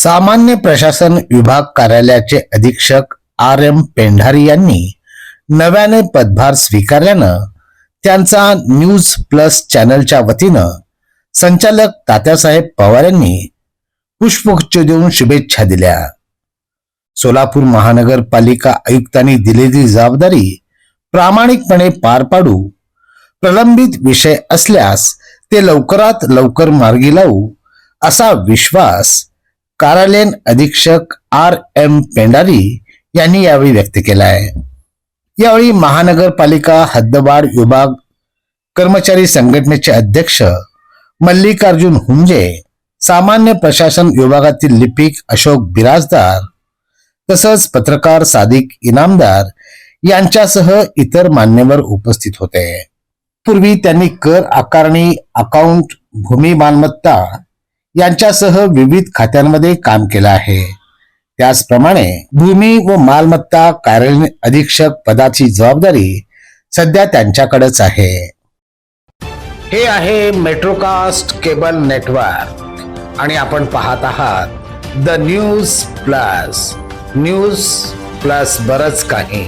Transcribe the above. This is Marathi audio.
सामान्य प्रशासन विभाग कार्यालयाचे अधीक्षक आर एम पेंढारी यांनी नव्याने पदभार स्वीकारल्यानं त्यांचा न्यूज प्लस चॅनलच्या वतीनं संचालक तात्यासाहेब पवार यांनी पुष्पगुच्छ देऊन शुभेच्छा दिल्या. सोलापूर महानगरपालिका आयुक्तांनी दिलेली जबाबदारी प्रामाणिकपणे पार पाडू प्रलंबित विषय असल्यास ते लवकरात लवकर मार्गी लावू असा विश्वास कार्यालयीन अधीक्षक आर एम पेंडारी यांनी यावेळी व्यक्त केला आहे यावेळी महानगरपालिका हद्दवाढ विभाग कर्मचारी संघटनेचे अध्यक्ष मल्लिकार्जुन हुंजे सामान्य प्रशासन विभागातील लिपिक अशोक बिराजदार तसंच पत्रकार सादिक इनामदार यांच्यासह इतर मान्यवर उपस्थित होते. पूर्वी त्यांनी कर आकारणी अकाउंट भूमी मालमत्ता यांच्यासह विविध खात्यांमध्ये काम केलं आहे. त्याचप्रमाणे भूमी व मालमत्ता कार्यालयीन अधीक्षक पदाची जबाबदारी सध्या त्यांच्याकडेच आहे. हे आहे मेट्रोकास्ट केबल नेटवर्क आणि आपण पाहत आहात The News Plus News Plus बरच काही.